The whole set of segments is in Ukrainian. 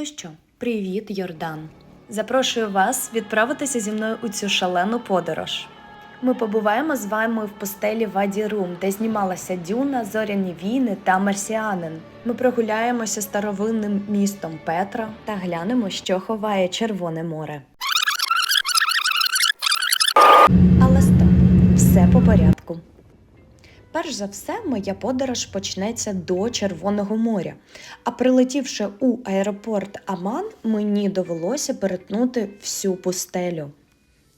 Ну що, привіт, Йордан. Запрошую вас відправитися зі мною у цю шалену подорож. Ми побуваємо з вами в постелі Ваді Рум, де знімалася Дюна, Зоряні війни та Марсіанин. Ми прогуляємося старовинним містом Петра та глянемо, що ховає Червоне море. Але стоп, все по порядку. Перш за все, моя подорож почнеться до Червоного моря. А прилетівши у аеропорт Аман, мені довелося перетнути всю пустелю.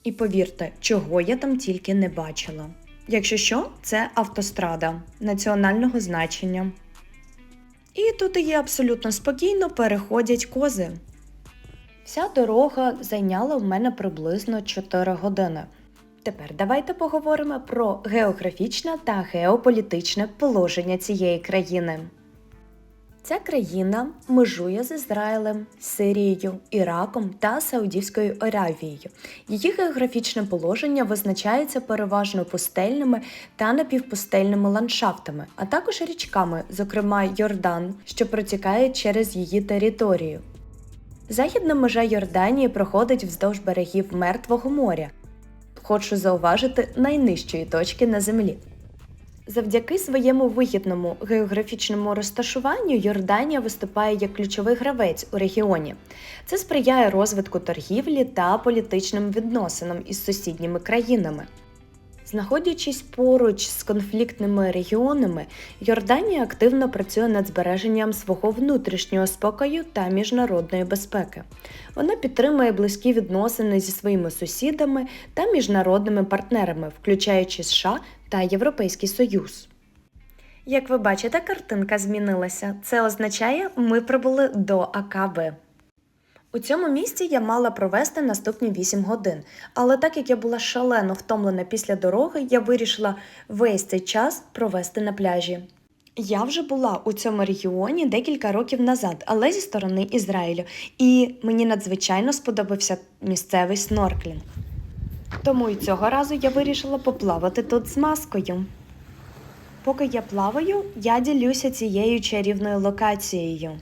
І повірте, чого я там тільки не бачила. Якщо що, це автострада національного значення. І тут її абсолютно спокійно переходять кози. Вся дорога зайняла в мене приблизно 4 години. Тепер давайте поговоримо про географічне та геополітичне положення цієї країни. Ця країна межує з Ізраїлем, Сирією, Іраком та Саудівською Аравією. Її географічне положення визначається переважно пустельними та напівпустельними ландшафтами, а також річками, зокрема Йордан, що протікає через її територію. Західна межа Йорданії проходить вздовж берегів Мертвого моря. Хочу зауважити найнижчої точки на землі. Завдяки своєму вигідному географічному розташуванню Йорданія виступає як ключовий гравець у регіоні. Це сприяє розвитку торгівлі та політичним відносинам із сусідніми країнами. Знаходячись поруч з конфліктними регіонами, Йорданія активно працює над збереженням свого внутрішнього спокою та міжнародної безпеки. Вона підтримує близькі відносини зі своїми сусідами та міжнародними партнерами, включаючи США та Європейський Союз. Як ви бачите, картинка змінилася. Це означає, ми прибули до АКБ. У цьому місці я мала провести наступні 8 годин, але так як я була шалено втомлена після дороги, я вирішила весь цей час провести на пляжі. Я вже була у цьому регіоні декілька років назад, але зі сторони Ізраїлю, і мені надзвичайно сподобався місцевий снорклінг. Тому і цього разу я вирішила поплавати тут з маскою. Поки я плаваю, я ділюся цією чарівною локацією.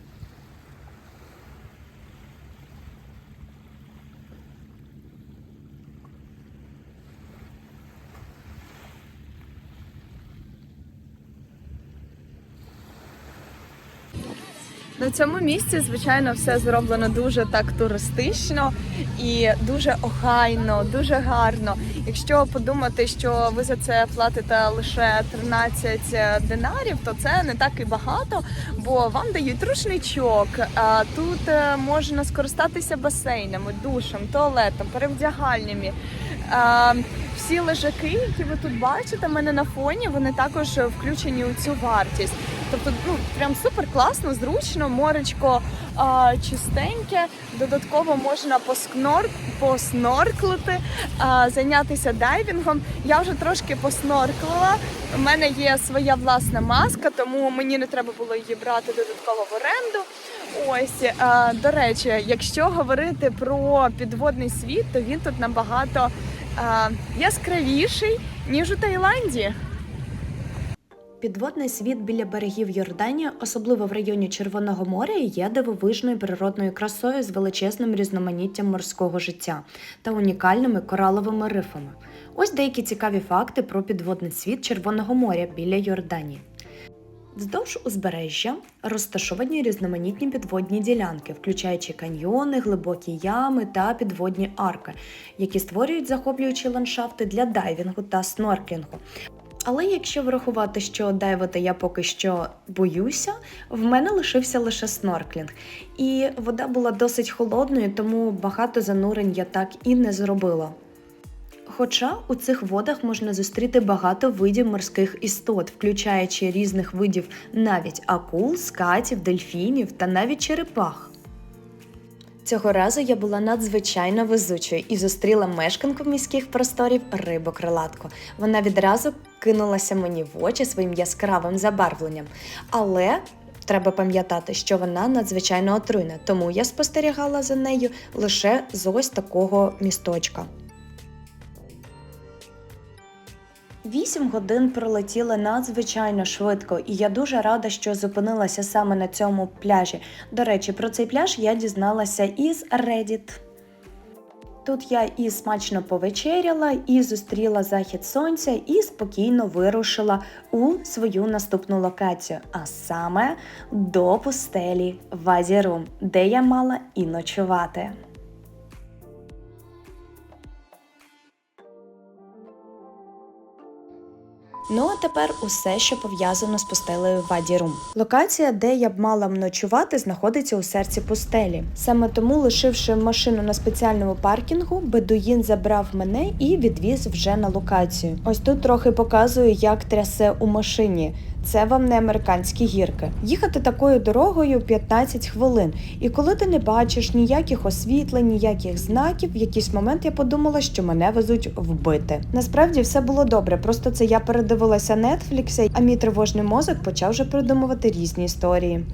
Цьому місці, звичайно, все зроблено дуже так туристично і дуже охайно, дуже гарно. Якщо подумати, що ви за це платите лише 13 динарів, то це не так і багато, бо вам дають рушничок. Тут е, можна скористатися басейнами, душем, туалетом, перевдягальнями. А, Всі лежаки, які ви тут бачите, в мене на фоні, вони також включені у цю вартість. Тобто, ну прям супер класно, зручно, моречко а, чистеньке. Додатково можна поскнор... поснорклити, а, зайнятися дайвінгом. Я вже трошки поснорклила. У мене є своя власна маска, тому мені не треба було її брати додатково в оренду. Ось а, до речі, якщо говорити про підводний світ, то він тут набагато яскравіший ніж у Таїланді. Підводний світ біля берегів Йорданії, особливо в районі Червоного моря, є дивовижною природною красою з величезним різноманіттям морського життя та унікальними кораловими рифами. Ось деякі цікаві факти про підводний світ Червоного моря біля Йорданії. Вздовж узбережжя розташовані різноманітні підводні ділянки, включаючи каньйони, глибокі ями та підводні арки, які створюють захоплюючі ландшафти для дайвінгу та снорклінгу. Але якщо врахувати, що дайвити я поки що боюся, в мене лишився лише снорклінг. І вода була досить холодною, тому багато занурень я так і не зробила. Хоча у цих водах можна зустріти багато видів морських істот, включаючи різних видів навіть акул, скатів, дельфінів та навіть черепах. Цього разу я була надзвичайно везучою і зустріла мешканку міських просторів рибокрилатку. Вона відразу кинулася мені в очі своїм яскравим забарвленням. Але треба пам'ятати, що вона надзвичайно отруйна, тому я спостерігала за нею лише з ось такого місточка. Вісім годин пролетіли надзвичайно швидко, і я дуже рада, що зупинилася саме на цьому пляжі. До речі, про цей пляж я дізналася із Reddit. Тут я і смачно повечеряла, і зустріла захід сонця, і спокійно вирушила у свою наступну локацію, а саме до пустелі Вазірум, де я мала і ночувати. Ну а тепер усе, що пов'язано з пустелею Вадірум. Локація, де я б мала ночувати, знаходиться у серці пустелі. Саме тому, лишивши машину на спеціальному паркінгу, бедуїн забрав мене і відвіз вже на локацію. Ось тут трохи показую, як трясе у машині. Це вам не американські гірки. Їхати такою дорогою 15 хвилин. І коли ти не бачиш ніяких освітлень, ніяких знаків, в якийсь момент я подумала, що мене везуть вбити. Насправді все було добре, просто це я передивилася Netflix, а мій тривожний мозок почав вже придумувати різні історії.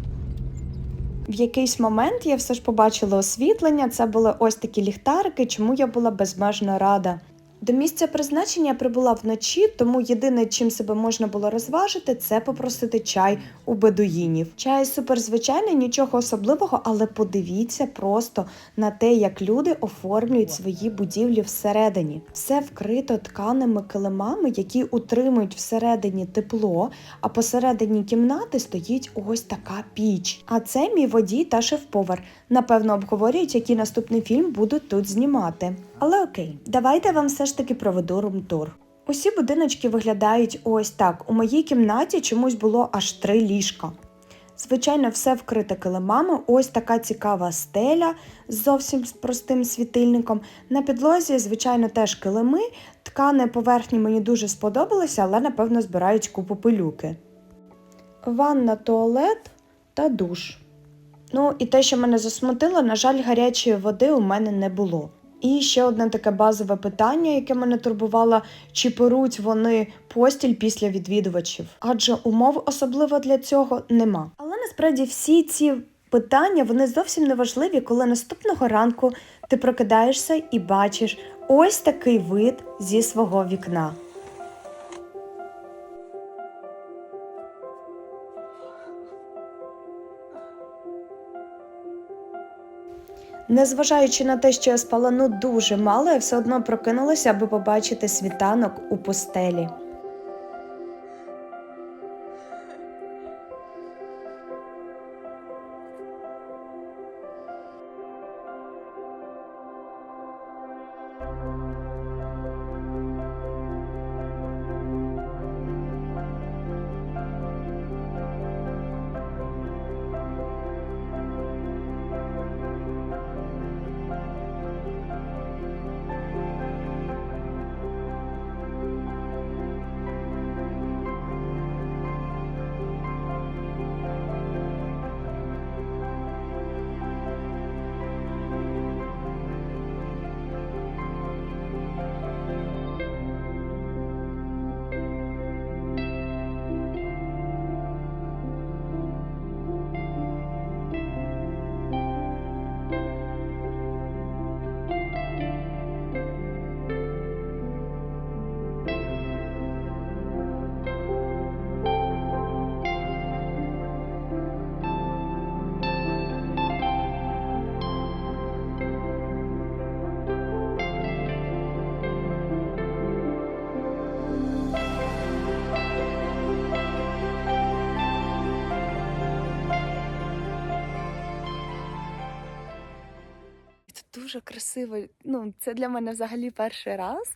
В якийсь момент я все ж побачила освітлення. Це були ось такі ліхтарики, чому я була безмежно рада. До місця призначення я прибула вночі, тому єдине, чим себе можна було розважити, це попросити чай у бедуїнів. Чай суперзвичайний, нічого особливого, але подивіться просто на те, як люди оформлюють свої будівлі всередині. Все вкрито тканими килимами, які утримують всередині тепло, а посередині кімнати стоїть ось така піч. А це мій водій та шеф-повар. Напевно, обговорюють, який наступний фільм будуть тут знімати. Але окей, давайте вам все ж таки проведу румтур. Усі будиночки виглядають ось так. У моїй кімнаті чомусь було аж три ліжка. Звичайно, все вкрите килимами, ось така цікава стеля з зовсім простим світильником. На підлозі, звичайно, теж килими. Ткани поверхні мені дуже сподобалися, але напевно збирають купу пилюки. Ванна, туалет та душ. Ну і те, що мене засмутило, на жаль, гарячої води у мене не було. І ще одне таке базове питання, яке мене турбувало, чи перуть вони постіль після відвідувачів, адже умов особливо для цього нема. Але насправді всі ці питання вони зовсім не важливі, коли наступного ранку ти прокидаєшся і бачиш ось такий вид зі свого вікна. Незважаючи на те, що я спала ну дуже мало, я все одно прокинулася, аби побачити світанок у пустелі. Дуже красиво. Ну, це для мене взагалі перший раз.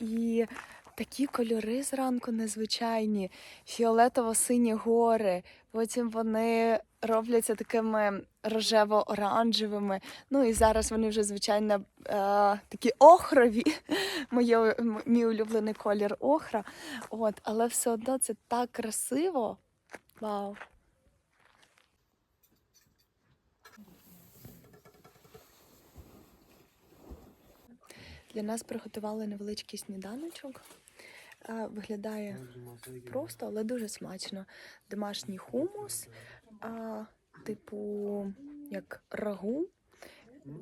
І такі кольори зранку незвичайні, фіолетово-сині гори. Потім вони робляться такими рожево-оранжевими. Ну і зараз вони вже, звичайно, е, такі охрові. Моє, мій улюблений колір охра. От, але все одно це так красиво. Вау! Для нас приготували невеличкий сніданочок. Е, Виглядає просто, але дуже смачно. Домашній хумус, а, типу як рагу,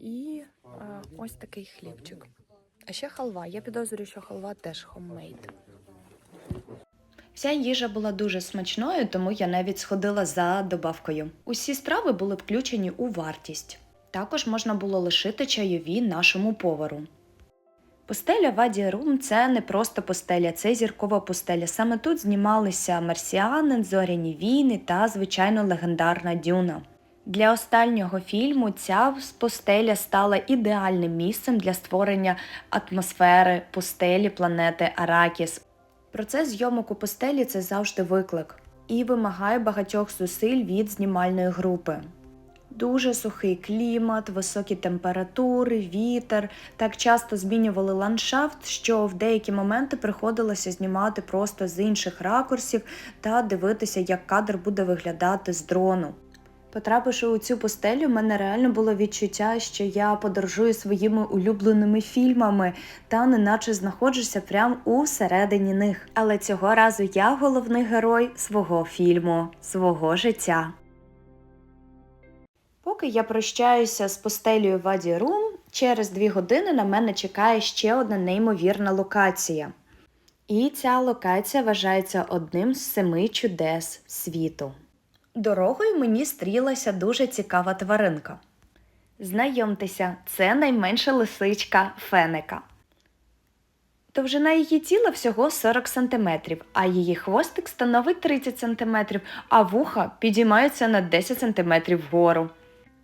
і а, ось такий хлібчик. А ще халва. Я підозрюю, що халва теж хоммейд. Вся їжа була дуже смачною, тому я навіть сходила за добавкою. Усі страви були включені у вартість. Також можна було лишити чайові нашому повару. Пустеля Ваді Рум це не просто пустеля, це зіркова пустеля. Саме тут знімалися марсіанин, зоряні війни та, звичайно, легендарна дюна. Для останнього фільму ця пустеля стала ідеальним місцем для створення атмосфери пустелі планети Аракіс. Процес зйомок у пустелі це завжди виклик і вимагає багатьох зусиль від знімальної групи. Дуже сухий клімат, високі температури, вітер так часто змінювали ландшафт, що в деякі моменти приходилося знімати просто з інших ракурсів та дивитися, як кадр буде виглядати з дрону. Потрапивши у цю пустелю, в мене реально було відчуття, що я подорожую своїми улюбленими фільмами та неначе знаходжуся прямо у середині них. Але цього разу я головний герой свого фільму, свого життя. Поки я прощаюся з постелею Ваді Рум, через дві години на мене чекає ще одна неймовірна локація. І ця локація вважається одним з семи чудес світу. Дорогою мені стрілася дуже цікава тваринка. Знайомтеся, це найменша лисичка Фенека. Довжина її тіла всього 40 см, а її хвостик становить 30 см, а вуха підіймаються на 10 см вгору.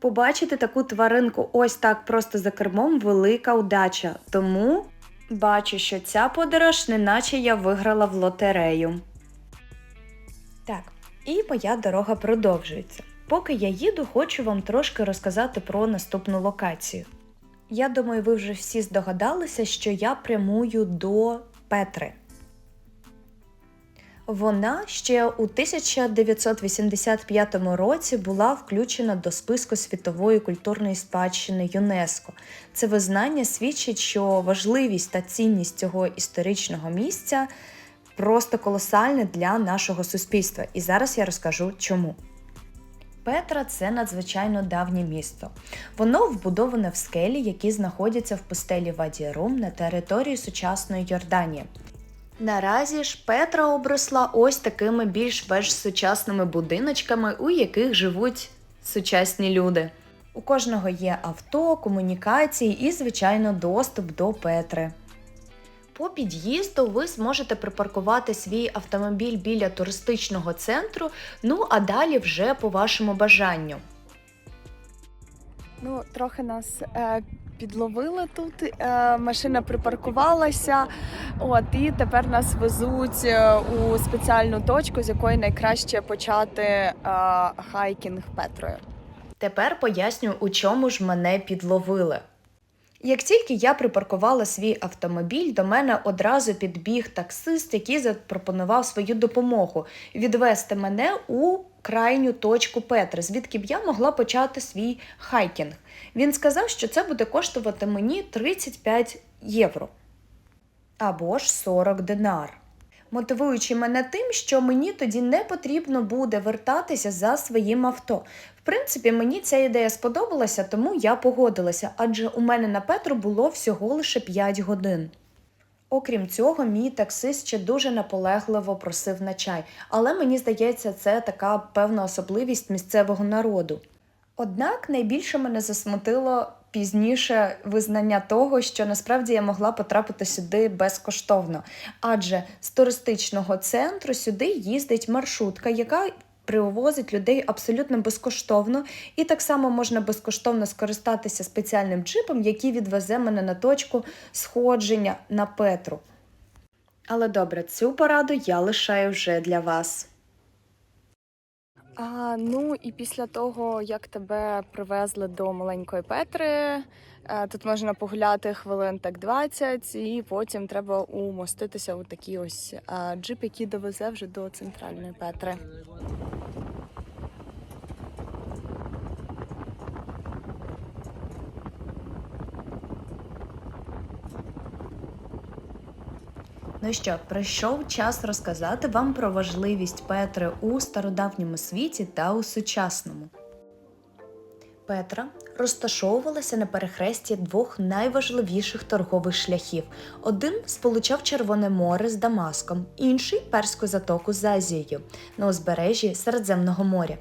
Побачити таку тваринку ось так просто за кермом велика удача, тому бачу, що ця подорож, неначе я виграла в лотерею. Так, і моя дорога продовжується. Поки я їду, хочу вам трошки розказати про наступну локацію. Я думаю, ви вже всі здогадалися, що я прямую до Петри. Вона ще у 1985 році була включена до списку світової культурної спадщини ЮНЕСКО. Це визнання свідчить, що важливість та цінність цього історичного місця просто колосальне для нашого суспільства. І зараз я розкажу чому. Петра це надзвичайно давнє місто. Воно вбудоване в скелі, які знаходяться в пустелі Ваді-Рум на території сучасної Йорданії. Наразі ж Петра обросла ось такими більш-менш сучасними будиночками, у яких живуть сучасні люди. У кожного є авто, комунікації і, звичайно, доступ до Петри. По під'їзду ви зможете припаркувати свій автомобіль біля туристичного центру, ну а далі вже по вашому бажанню. Ну, трохи нас е, підловили тут. Е, машина припаркувалася. От і тепер нас везуть е, у спеціальну точку, з якої найкраще почати е, хайкінг Петрою. Тепер поясню, у чому ж мене підловили. Як тільки я припаркувала свій автомобіль, до мене одразу підбіг таксист, який запропонував свою допомогу відвести мене у крайню точку Петри, звідки б я могла почати свій хайкінг. Він сказав, що це буде коштувати мені 35 євро або ж 40 динар. Мотивуючи мене тим, що мені тоді не потрібно буде вертатися за своїм авто. В принципі, мені ця ідея сподобалася, тому я погодилася, адже у мене на Петру було всього лише 5 годин. Окрім цього, мій таксист ще дуже наполегливо просив на чай, але мені здається, це така певна особливість місцевого народу. Однак найбільше мене засмутило пізніше визнання того, що насправді я могла потрапити сюди безкоштовно, адже з туристичного центру сюди їздить маршрутка, яка привозить людей абсолютно безкоштовно, і так само можна безкоштовно скористатися спеціальним джипом, який відвезе мене на точку сходження на Петру. Але добре, цю пораду я лишаю вже для вас. А, ну і після того, як тебе привезли до маленької Петри, тут можна погуляти хвилин так 20, і потім треба умоститися у такий ось е, джип, який довезе вже до центральної Петри. Ну що, прийшов час розказати вам про важливість Петри у стародавньому світі та у сучасному. Петра розташовувалася на перехресті двох найважливіших торгових шляхів. Один сполучав Червоне море з Дамаском, інший Перську затоку з Азією на узбережжі Середземного моря.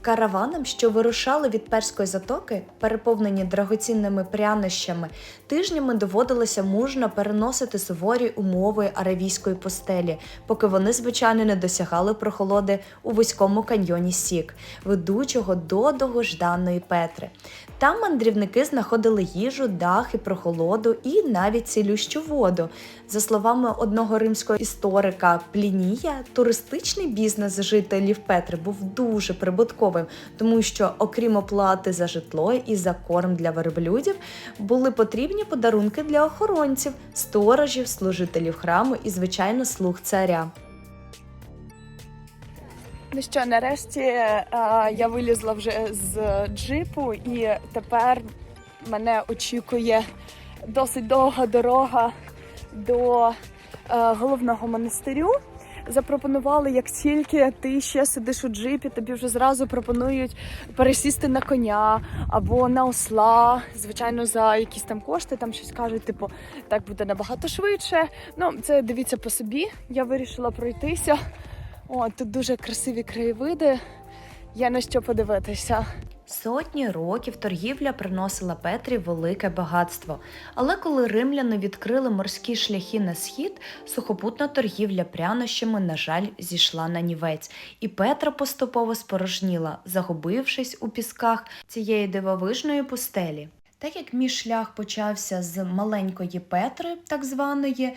Караванам, що вирушали від Перської затоки, переповнені драгоцінними прянощами, тижнями доводилося мужно переносити суворі умови аравійської постелі, поки вони, звичайно, не досягали прохолоди у вузькому каньйоні Сік, ведучого до довгожданої Петри. Там мандрівники знаходили їжу, дах і прохолоду, і навіть цілющу воду. За словами одного римського історика Плінія, туристичний бізнес жителів Петри був дуже прибутковим, тому що, окрім оплати за житло і за корм для верблюдів, були потрібні подарунки для охоронців, сторожів, служителів храму і, звичайно, слуг царя. Ну що, нарешті е, я вилізла вже з джипу, і тепер мене очікує досить довга дорога до е, головного монастирю. Запропонували, як тільки ти ще сидиш у джипі, тобі вже зразу пропонують пересісти на коня або на осла. Звичайно, за якісь там кошти, там щось кажуть, типу, так буде набагато швидше. Ну, це дивіться по собі. Я вирішила пройтися. О, тут дуже красиві краєвиди. Є на що подивитися. Сотні років торгівля приносила Петрі велике багатство. Але коли римляни відкрили морські шляхи на схід, сухопутна торгівля прянощами, на жаль, зійшла на нівець, і Петра поступово спорожніла, загубившись у пісках цієї дивовижної пустелі. Так як мій шлях почався з маленької Петри, так званої,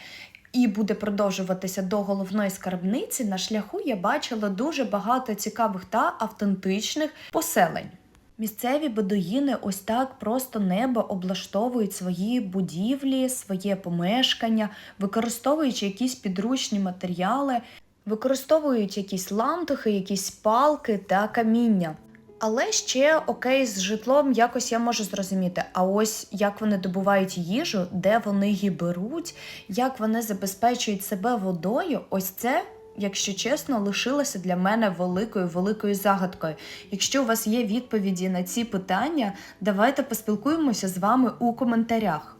і буде продовжуватися до головної скарбниці, на шляху я бачила дуже багато цікавих та автентичних поселень. Місцеві бедуїни ось так просто небо облаштовують свої будівлі, своє помешкання, використовуючи якісь підручні матеріали, використовують якісь лантухи, якісь палки та каміння. Але ще окей, з житлом якось я можу зрозуміти. А ось як вони добувають їжу, де вони її беруть, як вони забезпечують себе водою, ось це якщо чесно, лишилося для мене великою великою загадкою. Якщо у вас є відповіді на ці питання, давайте поспілкуємося з вами у коментарях.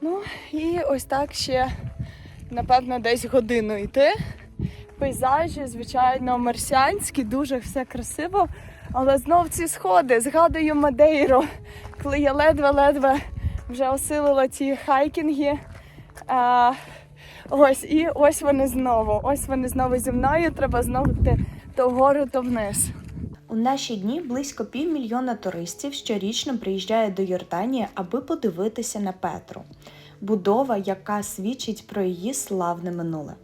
Ну і ось так ще, напевно, десь годину йти. Пейзажі, звичайно, марсіанські, дуже все красиво. Але знов ці сходи, згадую Мадейру, коли я ледве-ледве вже осилила ці хайкінги. А, Ось і ось вони знову. Ось вони знову зі мною. Треба знову йти то вгору, то вниз. У наші дні близько півмільйона туристів щорічно приїжджає до Йорданії, аби подивитися на Петру, будова, яка свідчить про її славне минуле.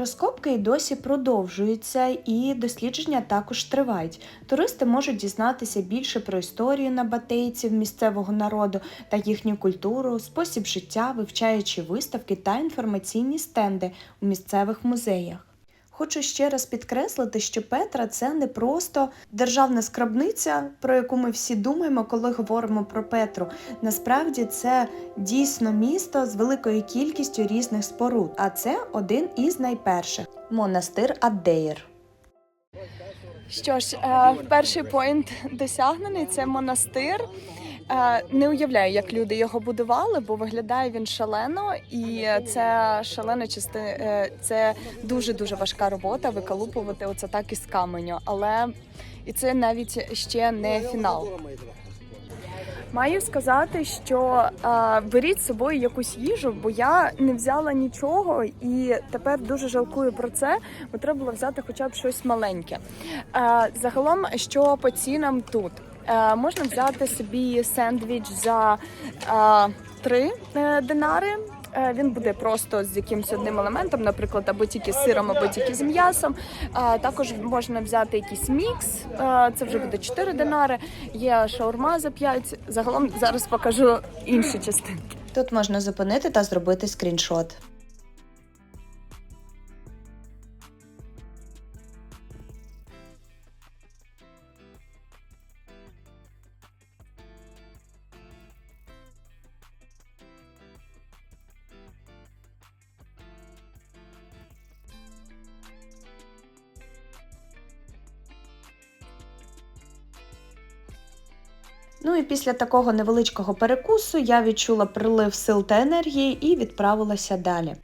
Розкопки й досі продовжуються, і дослідження також тривають. Туристи можуть дізнатися більше про історію набатейців місцевого народу та їхню культуру, спосіб життя, вивчаючи виставки та інформаційні стенди у місцевих музеях. Хочу ще раз підкреслити, що Петра це не просто державна скрабниця, про яку ми всі думаємо, коли говоримо про Петру. Насправді це дійсно місто з великою кількістю різних споруд, а це один із найперших монастир Аддеїр. Що ж, е, перший поінт досягнений це монастир. Е, Не уявляю, як люди його будували, бо виглядає він шалено, і це шалена частина, це дуже дуже важка робота виколупувати оце так із каменю. Але і це навіть ще не фінал. Маю сказати, що е, беріть з собою якусь їжу, бо я не взяла нічого і тепер дуже жалкую про це, бо треба було взяти хоча б щось маленьке. Е, загалом, що по цінам тут? Е, можна взяти собі сендвіч за е, 3 е, динари. Він буде просто з якимось одним елементом, наприклад, або тільки з сиром, або тільки з м'ясом. Також можна взяти якийсь мікс, це вже буде 4 динари. Є шаурма за 5. Загалом зараз покажу інші частинки. Тут можна зупинити та зробити скріншот. Ну і після такого невеличкого перекусу я відчула прилив сил та енергії і відправилася далі.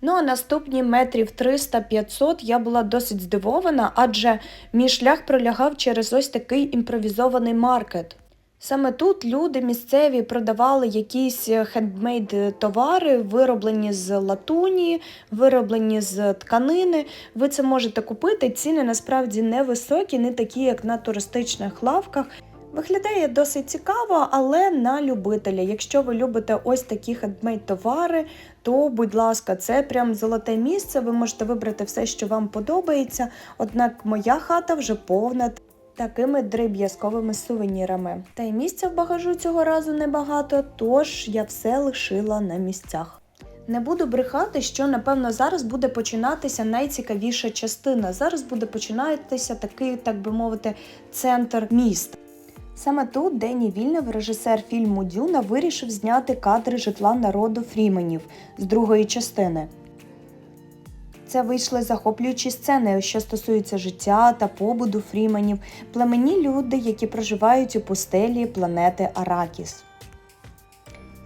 Ну а наступні метрів 300-500 я була досить здивована, адже мій шлях пролягав через ось такий імпровізований маркет. Саме тут люди місцеві продавали якісь хендмейд товари, вироблені з латуні, вироблені з тканини. Ви це можете купити. Ціни насправді невисокі, не такі, як на туристичних лавках. Виглядає досить цікаво, але на любителя. Якщо ви любите ось такі хендмейд товари, то, будь ласка, це прям золоте місце. Ви можете вибрати все, що вам подобається. Однак моя хата вже повна такими дріб'язковими сувенірами. Та й місця в багажу цього разу небагато, тож я все лишила на місцях. Не буду брехати, що напевно зараз буде починатися найцікавіша частина. Зараз буде починатися такий, так би мовити, центр міста. Саме тут Дені Вільнев, режисер фільму Дюна, вирішив зняти кадри житла народу Фріменів з другої частини. Це вийшли захоплюючі сцени, що стосуються життя та побуду Фріменів, племені люди, які проживають у пустелі планети Аракіс.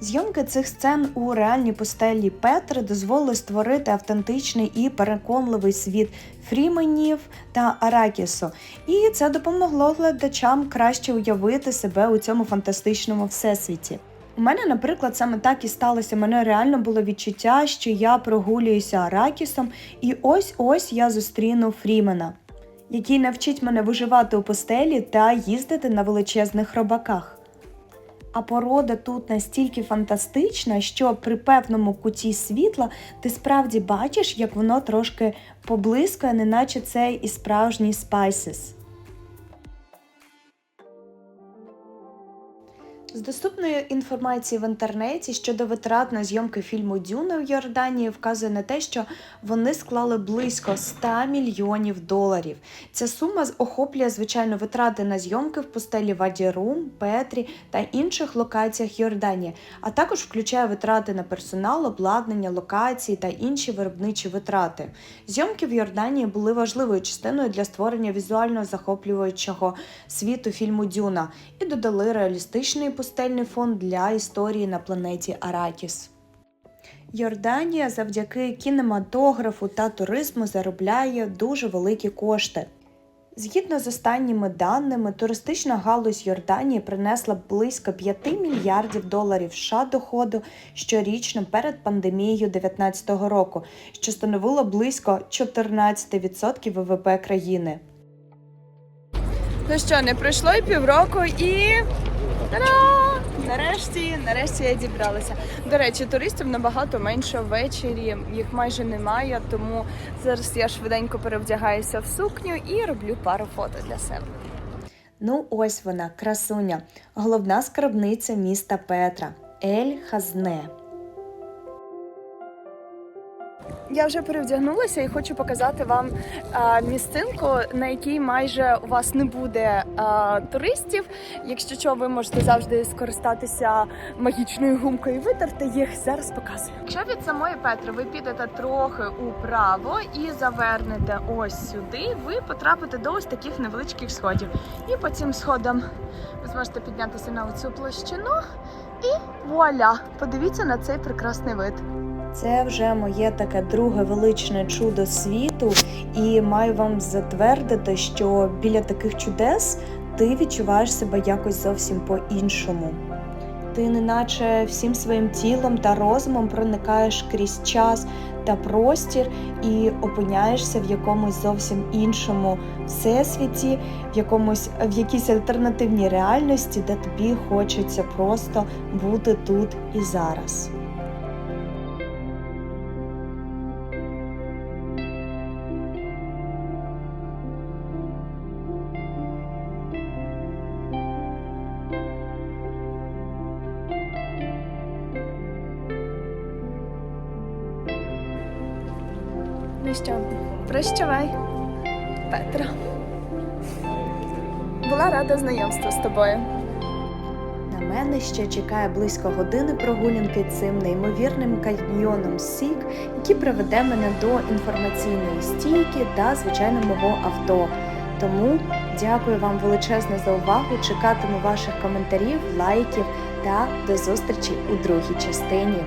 Зйомки цих сцен у реальній пустелі Петри дозволили створити автентичний і переконливий світ Фріменів та Аракісу, і це допомогло глядачам краще уявити себе у цьому фантастичному всесвіті. У мене, наприклад, саме так і сталося. Мене реально було відчуття, що я прогулююся Аракісом, і ось ось я зустріну Фрімена, який навчить мене виживати у пустелі та їздити на величезних робаках. А порода тут настільки фантастична, що при певному куті світла ти справді бачиш, як воно трошки поблискує, неначе це і справжній спайсис. З доступної інформації в інтернеті щодо витрат на зйомки фільму Дюна в Йорданії вказує на те, що вони склали близько 100 мільйонів доларів. Ця сума охоплює звичайно витрати на зйомки в пустелі Ваді Рум, Петрі та інших локаціях Йорданії, а також включає витрати на персонал, обладнання, локації та інші виробничі витрати. Зйомки в Йорданії були важливою частиною для створення візуально захоплюючого світу фільму Дюна і додали реалістичний пустельний фон для історії на планеті Аракіс. Йорданія завдяки кінематографу та туризму заробляє дуже великі кошти. Згідно з останніми даними, туристична галузь Йорданії принесла близько 5 мільярдів доларів США доходу щорічно перед пандемією 2019 року, що становило близько 14% ВВП країни. Ну що, не пройшло і півроку і. Та-да! Нарешті, нарешті я дібралася. До речі, туристів набагато менше ввечері, їх майже немає, тому зараз я швиденько перевдягаюся в сукню і роблю пару фото для себе. Ну, ось вона, красуня, головна скарбниця міста Петра Ель Хазне. Я вже перевдягнулася і хочу показати вам а, місцинку, на якій майже у вас не буде а, туристів. Якщо що, ви можете завжди скористатися магічною гумкою і витерти їх. Зараз показую. Якщо від самої Петри ви підете трохи управо і завернете ось сюди, ви потрапите до ось таких невеличких сходів. І по цим сходам ви зможете піднятися на оцю площину. І вуаля! Подивіться на цей прекрасний вид. Це вже моє таке друге величне чудо світу, і маю вам затвердити, що біля таких чудес ти відчуваєш себе якось зовсім по-іншому. Ти неначе всім своїм тілом та розумом проникаєш крізь час та простір і опиняєшся в якомусь зовсім іншому всесвіті, в якомусь в якійсь альтернативній реальності, де тобі хочеться просто бути тут і зараз. Що, прощавай, Петра. Була рада знайомству з тобою. На мене ще чекає близько години прогулянки цим неймовірним каньйоном Сік, який приведе мене до інформаційної стійки та, звичайно, мого авто. Тому дякую вам величезно за увагу. Чекатиму ваших коментарів, лайків та до зустрічі у другій частині.